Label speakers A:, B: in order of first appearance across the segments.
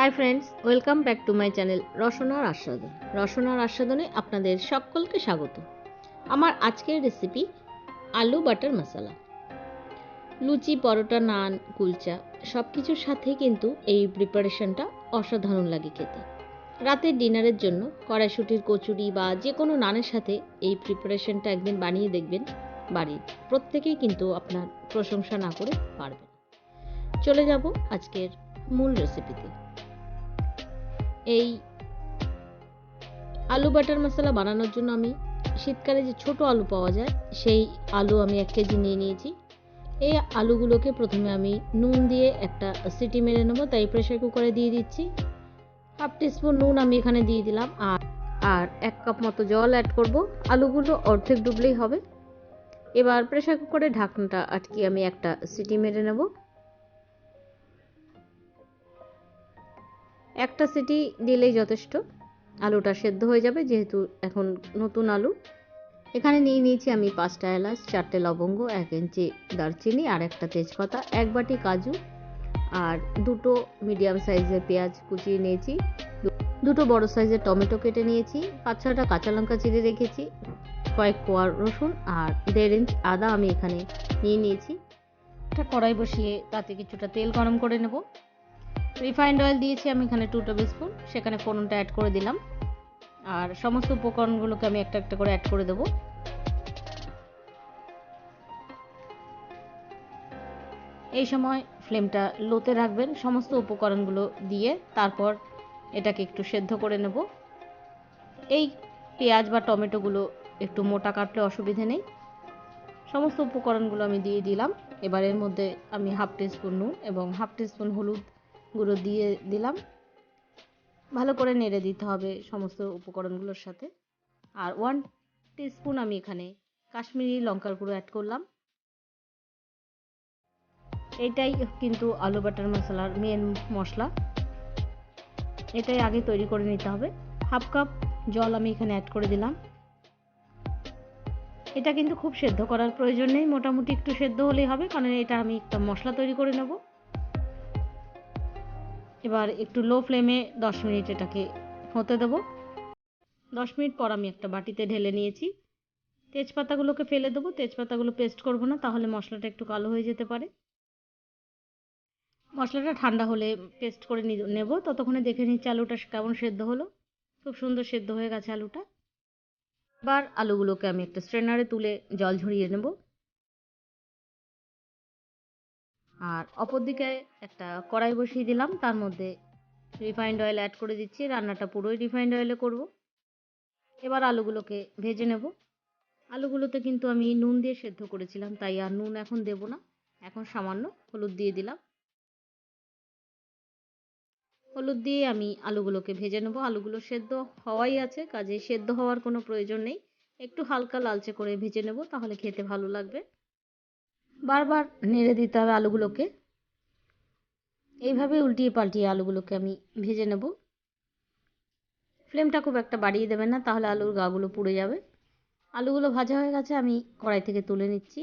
A: Hi friends welcome back to my channel রসনার আস্বাদন রসনার আস্বাদনে আপনাদের সকলকে স্বাগত। আমার আজকের রেসিপি আলু বাটার মশলা। লুচি, পরোটা, নান, কুলচা সব কিছুর সাথেই কিন্তু এই প্রিপারেশনটা অসাধারণ লাগে খেতে। রাতের ডিনারের জন্য কড়াইশুটির কচুরি বা যে কোনো নানের সাথে এই প্রিপারেশনটা একদিন বানিয়ে দেখবেন বাড়ির। প্রত্যেকেই কিন্তু আপনার প্রশংসা না করে পারবেন। চলে যাব আজকের মূল রেসিপিতে এই আলু বাটার মশলা বানানোর জন্য আমি শীতকালে যে ছোট আলু পাওয়া যায়, সেই আলু আমি এক কেজি নিয়ে নিয়েছি। এই আলুগুলোকে প্রথমে আমি নুন দিয়ে একটা সিটি মেরে নেব, তাই প্রেশার কুকারে দিয়ে দিচ্ছি। হাফ টিস্পুন নুন আমি এখানে দিয়ে দিলাম, আর আর এক কাপ মতো জল অ্যাড করব। আলুগুলো অর্ধেক ডুবলেই হবে। এবার প্রেশার কুকারে ঢাকনাটা আটকে আমি একটা সিটি মেরে নেব। একটা সিটি দিলেই যথেষ্ট। আলুটা সেদ্ধ হয়ে যাবে, যেহেতু এখন নতুন আলু। এখানে নিয়ে নিয়েছি আমি পাঁচটা এলাচ, চারটে লবঙ্গ, এক ইঞ্চি দারচিনি আর একটা তেজপাতা, এক বাটি কাজু আর দুটো মিডিয়াম সাইজের পেঁয়াজ কুচিয়ে নিয়েছি। দুটো বড় সাইজের টমেটো কেটে নিয়েছি, পাঁচ ছটা কাঁচা লঙ্কা চিড়ে রেখেছি, কয়েক কোয়ার রসুন আর দেড় ইঞ্চ আদা আমি এখানে নিয়ে নিয়েছি। একটা কড়াই বসিয়ে তাতে কিছুটা তেল গরম করে নেব। রিফাইন্ড অয়েল দিয়েছি, আমি এখানে টু টেবিল স্পুন সেখানে ফোড়নটা অ্যাড করে দিলাম। আর সমস্ত উপকরণগুলোকে আমি একটা একটা করে অ্যাড করে দেবো। এই সময় ফ্লেমটা লোতে রাখবেন, সমস্ত উপকরণগুলো দিয়ে তারপর এটাকে একটু সেদ্ধ করে নেব। এই পেঁয়াজ বা টমেটোগুলো একটু মোটা কাটলে অসুবিধে নেই। সমস্ত উপকরণগুলো আমি দিয়ে দিলাম। এবার এর মধ্যে আমি হাফ টিস্পুন নুন এবং হাফ টিস্পুন হলুদ গুঁড়ো দিয়ে দিলাম। ভালো করে নেড়ে দিতে হবে সমস্ত উপকরণগুলোর সাথে। আর ওয়ান টিস্পুন আমি এখানে কাশ্মীরি লঙ্কার গুঁড়ো অ্যাড করলাম। এটাই কিন্তু আলু বাটার মশলার মেন মশলা। এটাই আগে তৈরি করে নিতে হবে। হাফ কাপ জল আমি এখানে অ্যাড করে দিলাম। এটা কিন্তু খুব সেদ্ধ করার প্রয়োজন নেই। মোটামুটি একটু সেদ্ধ হলেই হবে, কারণ এটা আমি একটা মশলা তৈরি করে নেব। এবার একটু লো ফ্লেমে দশ মিনিট এটাকে হতে দেবো। দশ মিনিট পর আমি একটা বাটিতে ঢেলে নিয়েছি। তেজপাতাগুলোকে ফেলে দেবো। তেজপাতাগুলো পেস্ট করব না, তাহলে মশলাটা একটু কালো হয়ে যেতে পারে। মশলাটা ঠান্ডা হলে পেস্ট করে নেব। ততক্ষণে দেখে নিচ্ছি আলুটা কেমন সেদ্ধ হলো। খুব সুন্দর সেদ্ধ হয়ে গেছে আলুটা। এবার আলুগুলোকে আমি একটা স্ট্রেনারে তুলে জল ঝরিয়ে নেব। আর অপর দিকে একটা কড়াই বসিয়ে দিলাম, তার মধ্যে রিফাইন্ড অয়েল অ্যাড করে দিচ্ছি, রান্নাটা পুরোই রিফাইন্ড অয়েলে করব। এবার আলুগুলোকে ভেজে নেব। আলুগুলোতে কিন্তু আমি নুন দিয়ে সেদ্ধ করেছিলাম, তাই আর নুন এখন দেব না। এখন সামান্য হলুদ দিয়ে দিলাম। হলুদ দিয়ে আমি আলুগুলোকে ভেজে নেব। আলুগুলো সেদ্ধ হওয়াই আছে, কাজে সেদ্ধ হওয়ার কোনো প্রয়োজন নেই। একটু হালকা লালচে করে ভেজে নেব, তাহলে খেতে ভালো লাগবে। বারবার নেড়ে দিতে হবে আলুগুলোকে। এইভাবে উল্টিয়ে পাল্টিয়ে আলুগুলোকে আমি ভেজে নেব। ফ্লেমটা খুব একটা বাড়িয়ে দেবেন না, তাহলে আলুর গাগুলো পুড়ে যাবে। আলুগুলো ভাজা হয়ে গেছে, আমি কড়াই থেকে তুলে নিচ্ছি।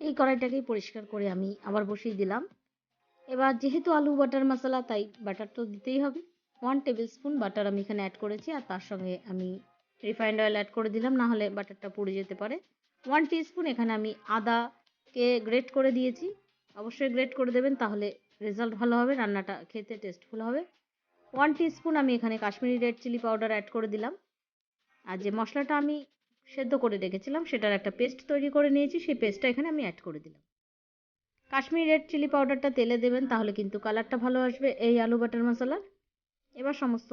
A: এই কড়াইটাকেই পরিষ্কার করে আমি আবার বসিয়ে দিলাম। এবার যেহেতু আলু বাটার মশলা, তাই বাটার তো দিতেই হবে। ওয়ান টেবিল স্পুন বাটার আমি এখানে অ্যাড করেছি, আর তার সঙ্গে আমি রিফাইন্ড অয়েল অ্যাড করে দিলাম না হলে বাটারটা পুড়ে যেতে পারে। ওয়ান স্পুন এখানে আমি আদাকে গ্রেট করে দিয়েছি। অবশ্যই গ্রেট করে দেবেন, তাহলে রেজাল্ট ভালো হবে, রান্নাটা খেতে টেস্টফুল হবে। ওয়ান স্পুন আমি এখানে Kashmiri red chilli powder add করে দিলাম। আর যে মশলাটা আমি সেদ্ধ করে রেখেছিলাম, সেটার একটা পেস্ট তৈরি করে নিয়েছি, সেই পেস্টটা এখানে আমি অ্যাড করে দিলাম। কাশ্মীরি রেড চিলি পাউডারটা তেলে দেবেন, তাহলে কিন্তু কালারটা ভালো আসবে, এই আলু বাটার মশলার এবার সমস্ত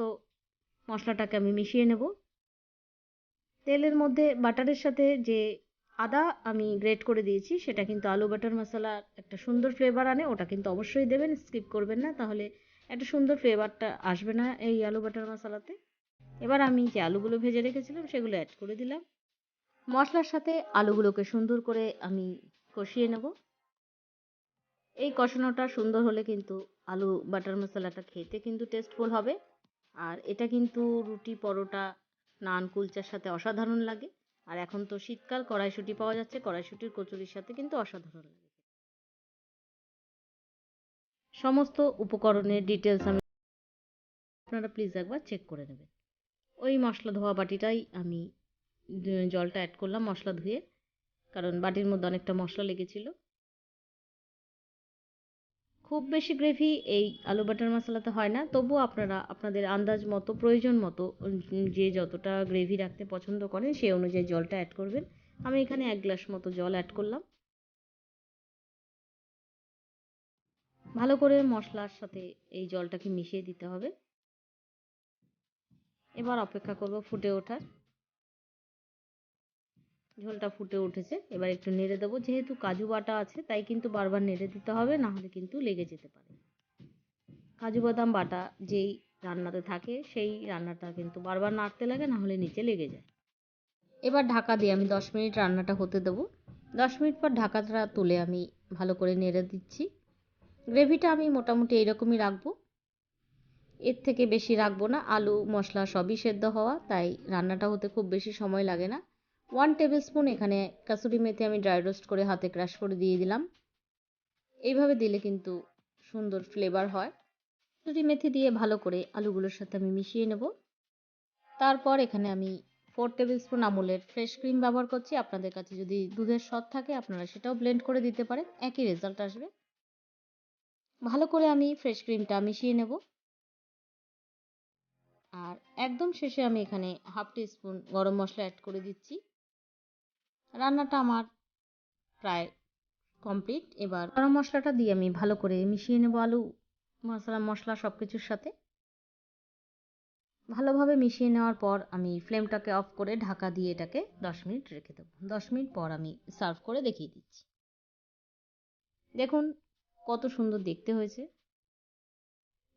A: মশলাটাকে আমি মিশিয়ে নেব। তেলের মধ্যে বাটারের সাথে যে আদা আমি গ্রেট করে দিয়েছি, সেটা কিন্তু আলু বাটার মশলা একটা সুন্দর ফ্লেভার আনে, ওটা কিন্তু অবশ্যই দেবেন স্কিপ করবেন না, তাহলে একটা সুন্দর ফ্লেভারটা আসবে না এই আলু বাটার মশলাতে। এবার আমি যে আলুগুলো ভেজে রেখেছিলাম, সেগুলো অ্যাড করে দিলাম। মশলার সাথে আলুগুলোকে সুন্দর করে আমি কষিয়ে নেব। এই কষানোটা সুন্দর হলে কিন্তু আলু বাটার মশলাটা খেতে কিন্তু টেস্টফুল হবে। আর এটা কিন্তু রুটি পরোটা নান কুলচার সাথে অসাধারণ লাগে। আর এখন তো শীতকাল, কড়াইশুঁটি পাওয়া যাচ্ছে। কড়াইশুঁটির কচুরির সাথে কিন্তু অসাধারণ লাগে। সমস্ত উপকরণের ডিটেলস আমি আপনারা প্লিজ একবার চেক করে নেবেন। ওই মশলা ধোয়া বাটিটাই আমি জলটা অ্যাড করলাম মশলা ধুয়ে। কারণ বাটির মধ্যে অনেকটা মশলা লেগেছিল। খুব বেশি গ্রেভি এই আলু বাটার মশলাতে হয় না। তবুও আপনারা, আপনাদের আন্দাজ মতো, প্রয়োজন মতো, যে যতটা গ্রেভি রাখতে পছন্দ করেন সেই অনুযায়ী জলটা অ্যাড করবেন। আমি এখানে এক গ্লাস মতো জল অ্যাড করলাম। ভালো করে মশলার সাথে এই জলটাকে মিশিয়ে দিতে হবে। এবার অপেক্ষা করব ফুটে ওঠার। ঝোলটা ফুটে উঠেছে। এবার একটু নেড়ে দেবো। যেহেতু কাজু বাটা আছে, তাই কিন্তু বারবার নেড়ে দিতে হবে, না হলে কিন্তু লেগে যেতে পারে। কাজু বাদাম বাটা যেই রান্নাতে থাকে, সেই রান্নাটা কিন্তু বারবার নাড়তে লাগে, না হলে নিচে লেগে যায়। এবার ঢাকা দিয়ে আমি দশ মিনিট রান্নাটা হতে দেবো। দশ মিনিট পর ঢাকাটা তুলে আমি ভালো করে নেড়ে দিচ্ছি। গ্রেভিটা আমি মোটামুটি এইরকমই রাখব। এর থেকে বেশি রাখব না। আলু, মশলা সবই সেদ্ধ হওয়া, তাই রান্নাটা হতে খুব বেশি সময় লাগে না। ওয়ান টেবিল স্পুন এখানে কাসুরি মেথি আমি ড্রাই রোস্ট করে হাতে ক্রাশ করে দিয়ে দিলাম। এইভাবে দিলে কিন্তু সুন্দর ফ্লেভার হয়। কাসুরি মেথি দিয়ে ভালো করে আলুগুলোর সাথে আমি মিশিয়ে নেব। তারপর এখানে আমি ফোর টেবিল স্পুন আমুলের ফ্রেশ ক্রিম ব্যবহার করছি। আপনাদের কাছে যদি দুধের স্বাদ থাকে, আপনারা সেটাও ব্লেন্ড করে দিতে পারেন। একই রেজাল্ট আসবে। ভালো করে আমি ফ্রেশ ক্রিমটা মিশিয়ে নেব। আর একদম শেষে আমি এখানে হাফ টি স্পুন গরম মশলা অ্যাড করে দিচ্ছি। রান্নাটা আমার প্রায় কমপ্লিট। এবার গরম মশলাটা দিয়ে আমি ভালো করে মিশিয়ে নেব আলু, মশলা মশলা সব কিছুর সাথে। ভালোভাবে মিশিয়ে নেওয়ার পর আমি ফ্লেমটাকে অফ করে ঢাকা দিয়ে এটাকে দশ মিনিট রেখে দেবো। দশ মিনিট পর আমি সার্ভ করে দেখিয়ে দিচ্ছি। দেখুন কত সুন্দর দেখতে হয়েছে।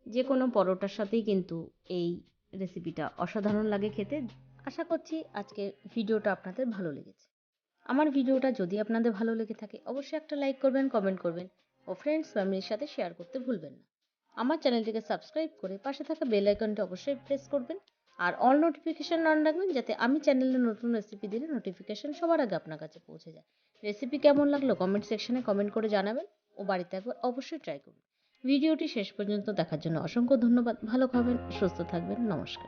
A: যে কোনো পরোটার সাথেই কিন্তু এই রেসিপিটা অসাধারণ লাগে খেতে। আশা করছি আজকের ভিডিওটা আপনাদের ভালো লেগেছে। আমার ভিডিওটা যদি আপনাদের ভালো লেগে থাকে, অবশ্যই একটা লাইক করবেন কমেন্ট করবেন ও ফ্রেন্ডস ফ্যামিলির সাথে শেয়ার করতে ভুলবেন না। আমার চ্যানেলটিকে সাবস্ক্রাইব করে পাশে থাকা বেল আইকনটা অবশ্যই প্রেস করবেন আর অল নোটিফিকেশন অন রাখবেন যাতে আমি চ্যানেলে নতুন রেসিপি দিলে নোটিফিকেশন সবার আগে আপনার কাছে পৌঁছে যায়। রেসিপি কেমন লাগল কমেন্ট সেকশনে কমেন্ট করে জানাবেন ও বাড়িতে একবার অবশ্যই ট্রাই করবেন ভিডিওটি শেষ পর্যন্ত দেখার জন্য অসংখ্য ধন্যবাদ, ভালো খাবেন, সুস্থ থাকবেন, নমস্কার।